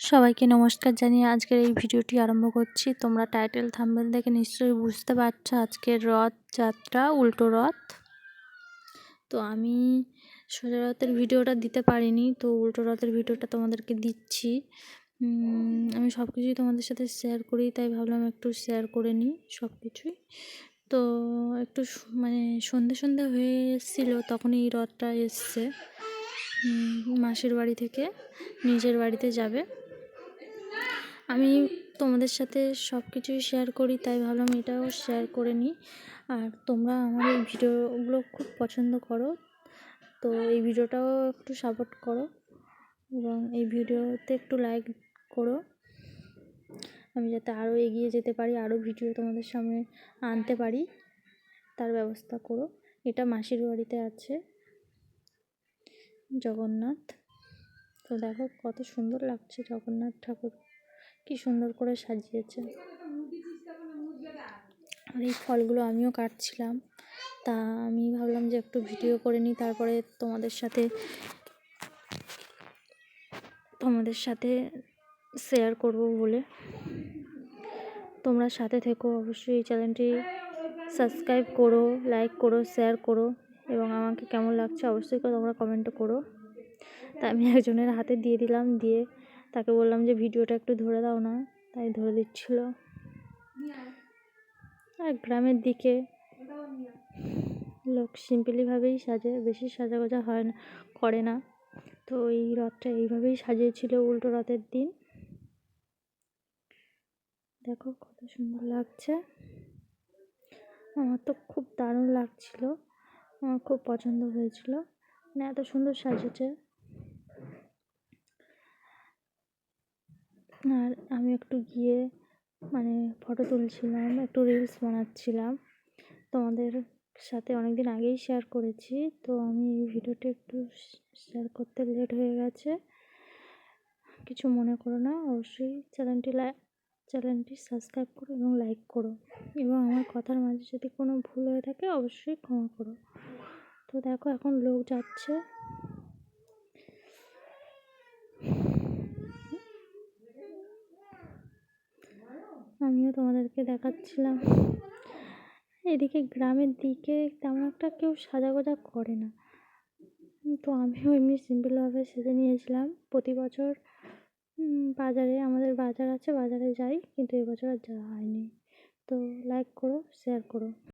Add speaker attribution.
Speaker 1: সবাইকে নমস্কার জানিয়ে আজকের এই ভিডিওটি আরম্ভ করছি। তোমরা টাইটেল থাম্বেল দেখে নিশ্চয়ই বুঝতে পারছ আজকের রথ যাত্রা, উল্টো রথ। তো আমি সোজা রথের ভিডিওটা দিতে পারিনি, তো উল্টো রথের ভিডিওটা তোমাদেরকে দিচ্ছি। আমি সব কিছুই তোমাদের সাথে শেয়ার করি, তাই ভাবলাম একটু শেয়ার করে নিই সব কিছুই তো একটু মানে সন্ধে সন্ধে হয়ে এসেছিল, তখনই এই রথটা এসছে। মাসির বাড়ি থেকে নিজের বাড়িতে যাবে। আমি তোমাদের সাথে সব কিছুই শেয়ার করি, তাই ভাবলাম এটাও শেয়ার করে নিই। আর তোমরা আমার এই ভিডিওগুলো খুব পছন্দ করো, তো এই ভিডিওটাও একটু সাপোর্ট করো এবং এই ভিডিওতে একটু লাইক করো। আমি যাতে আরও এগিয়ে যেতে পারি, আরও ভিডিও তোমাদের সামনে আনতে পারি, তার ব্যবস্থা করো। এটা মাসির বাড়িতে আছে, জগন্নাথ। তো দেখো কত সুন্দর লাগছে জগন্নাথ ঠাকুর। কি সুন্দর করে সাজিয়েছে। আর এই ফলগুলো আমিও কাটছিলাম। তা আমি ভাবলাম যে একটু ভিডিও করে নিই, তারপরে তোমাদের সাথে তোমাদের সাথে শেয়ার করব বলে। তোমরা সাথে থেকো, অবশ্যই এই চ্যানেলটি সাবস্ক্রাইব করো লাইক করো শেয়ার করো, এবং আমাকে কেমন লাগছে অবশ্যই তোমরা কমেন্ট করো। তা আমি একজনের হাতে দিয়ে দিলাম, দিয়ে তাকে বললাম যে, ভিডিওটা একটু ধরে দাও না। তাই ধরে দিচ্ছিল। আর গ্রামের দিকে লোক সিম্পলিভাবেই সাজে, বেশি সাজা গোজা হয় না, করে না। তো এই রথটা এইভাবেই সাজিয়েছিল উল্টো রথের দিন। দেখো কত সুন্দর লাগছে। আমার তো খুব দারুণ লাগছিল। আমার খুব পছন্দ হয়েছিল। মানে এত সুন্দর সাজিয়েছে আর আমি একটু গিয়ে মানে ফটো তুলছিলাম, একটু রিলস বানাচ্ছিলাম। তোমাদের সাথে অনেক দিন আগেই শেয়ার করেছি, তো আমি এই ভিডিওটা একটু শেয়ার করতে লেট হয়ে গেছে। কিছু মনে করো না, অবশ্যই চ্যানেলটি চ্যানেলটি সাবস্ক্রাইব করো এবং লাইক করো। এবং আমার কথার মাঝে যদি কোনো ভুল হয়ে থাকে, অবশ্যই ক্ষমা করো। তো দেখো এখন লোক যাচ্ছে। আমিও তোমাদেরকে দেখাচ্ছিলাম। এদিকে গ্রামের দিকে তেমন একটা কেউ সাজা গোজা করে না। তো আমিও এমনি সিম্পলভাবে সেজে নিয়েছিলাম। প্রতি বছর বাজারে, আমাদের বাজার আছে, বাজারে যাই, কিন্তু এবছর আর যাওয়া হয়নি। তো লাইক করো শেয়ার করো।